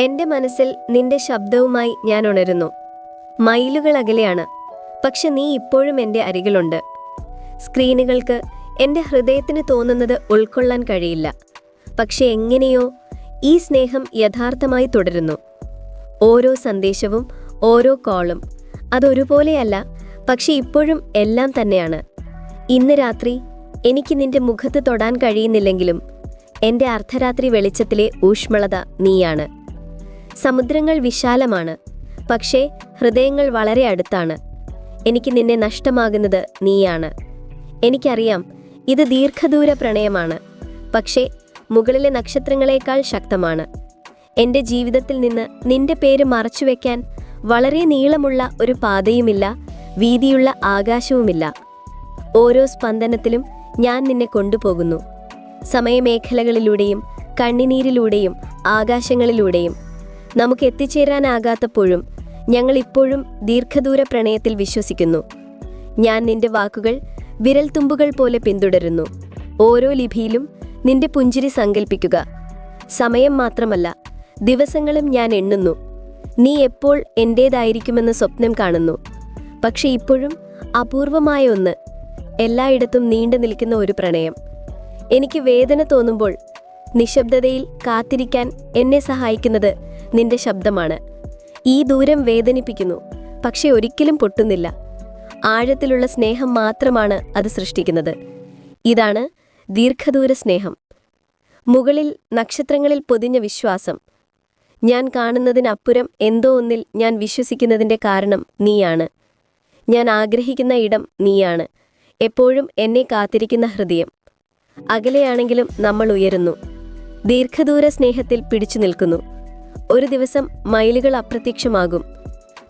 എന്റെ മനസ്സിൽ നിന്റെ ശബ്ദവുമായി ഞാൻ ഉണരുന്നു. മൈലുകൾ അകലെയാണ്. പക്ഷെ നീ ഇപ്പോഴും എന്റെ അരികിലുണ്ട്. സ്ക്രീനുകൾക്ക് എന്റെ ഹൃദയത്തിന് തോന്നുന്നത് ഉൾക്കൊള്ളാൻ കഴിയില്ല. പക്ഷെ എങ്ങനെയോ ഈ സ്നേഹം യഥാർത്ഥമായി തുടരുന്നു. ഓരോ സന്ദേശവും ഓരോ കോളും അതൊരുപോലെയല്ല പക്ഷെ ഇപ്പോഴും എല്ലാം തന്നെയാണ്. ഇന്ന് രാത്രി എനിക്ക് നിന്റെ മുഖത്ത് തൊടാൻ കഴിയുന്നില്ലെങ്കിലും എന്റെ അർദ്ധരാത്രി വെളിച്ചത്തിലെ ഊഷ്മളത നീയാണ്. സമുദ്രങ്ങൾ വിശാലമാണ്. പക്ഷേ ഹൃദയങ്ങൾ വളരെ അടുത്താണ്. എനിക്ക് നിന്നെ നഷ്ടമാകുന്നത് നീയാണ്. എനിക്കറിയാം ഇത് ദീർഘദൂര പ്രണയമാണ്. പക്ഷേ മുകളിലെ നക്ഷത്രങ്ങളെക്കാൾ ശക്തമാണ്. എന്റെ ജീവിതത്തിൽ നിന്ന് നിന്റെ പേര് മറച്ചുവെക്കാൻ വളരെ നീളമുള്ള ഒരു പാതയുമില്ല വീതിയുള്ള ആകാശവുമില്ല. ഓരോ സ്പന്ദനത്തിലും ഞാൻ നിന്നെ കൊണ്ടുപോകുന്നു. സമയമേഖലകളിലൂടെയും കണ്ണിനീരിലൂടെയും ആകാശങ്ങളിലൂടെയും. നമുക്ക് എത്തിച്ചേരാനാകാത്തപ്പോഴും ഞങ്ങൾ ഇപ്പോഴും ദീർഘദൂര പ്രണയത്തിൽ വിശ്വസിക്കുന്നു. ഞാൻ നിന്റെ വാക്കുകൾ വിരൽത്തുമ്പുകൾ പോലെ പിന്തുടരുന്നു. ഓരോ ലിപിയിലും നിന്റെ പുഞ്ചിരി സങ്കൽപ്പിക്കുക. സമയം മാത്രമല്ല ദിവസങ്ങളും ഞാൻ എണ്ണുന്നു. നീ എപ്പോൾ എന്റേതായിരിക്കുമെന്ന് സ്വപ്നം കാണുന്നു. പക്ഷെ ഇപ്പോഴും അപൂർവമായ ഒന്ന് എല്ലായിടത്തും നീണ്ടു നിൽക്കുന്ന ഒരു പ്രണയം. എനിക്ക് വേദന തോന്നുമ്പോൾ നിശബ്ദതയിൽ കാത്തിരിക്കാൻ എന്നെ സഹായിക്കുന്നത് നിന്റെ ശബ്ദമാണ്. ഈ ദൂരം വേദനിപ്പിക്കുന്നു. പക്ഷെ ഒരിക്കലും പൊട്ടുന്നില്ല. ആഴത്തിലുള്ള സ്നേഹം മാത്രമാണ് അത് സൃഷ്ടിക്കുന്നത്. ഇതാണ് ദീർഘദൂര സ്നേഹം. മുകളിൽ നക്ഷത്രങ്ങളിൽ പൊതിഞ്ഞ വിശ്വാസം. ഞാൻ കാണുന്നതിനപ്പുറം എന്തോ ഒന്നിൽ ഞാൻ വിശ്വസിക്കുന്നതിന്റെ കാരണം നീയാണ്. ഞാൻ ആഗ്രഹിക്കുന്ന ഇടം നീയാണ്. എപ്പോഴും എന്നെ കാത്തിരിക്കുന്ന ഹൃദയം. അകലെയാണെങ്കിലും നമ്മൾ ഉയരുന്നു. ദീർഘദൂര സ്നേഹത്തിൽ പിടിച്ചു നിൽക്കുന്നു. ഒരു ദിവസം മൈലുകൾ അപ്രത്യക്ഷമാകും.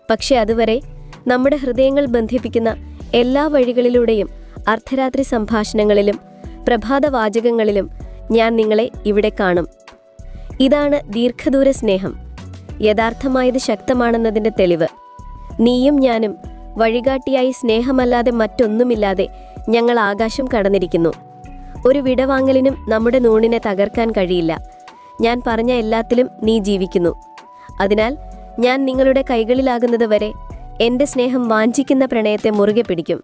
പക്ഷെ അതുവരെ നമ്മുടെ ഹൃദയങ്ങൾ ബന്ധിപ്പിക്കുന്ന എല്ലാ വഴികളിലൂടെയും അർദ്ധരാത്രി സംഭാഷണങ്ങളിലും പ്രഭാതവാചകങ്ങളിലും ഞാൻ നിങ്ങളെ ഇവിടെ കാണും. ഇതാണ് ദീർഘദൂര സ്നേഹം. യഥാർത്ഥമായത് ശക്തമാണെന്നതിന്റെ തെളിവ്. നീയും ഞാനും വഴികാട്ടിയായി സ്നേഹമല്ലാതെ മറ്റൊന്നുമില്ലാതെ ഞങ്ങൾ ആകാശം കടന്നിരിക്കുന്നു. ഒരു വിടവാങ്ങലിനും നമ്മുടെ നൂണിനെ തകർക്കാൻ കഴിയില്ല. ഞാൻ പറഞ്ഞ എല്ലാത്തിലും നീ ജീവിക്കുന്നു. അതിനാൽ ഞാൻ നിങ്ങളുടെ കൈകളിലാകുന്നത് വരെ എന്റെ സ്നേഹം വാഞ്ചിക്കുന്ന പ്രണയത്തെ മുറുകെ പിടിക്കും.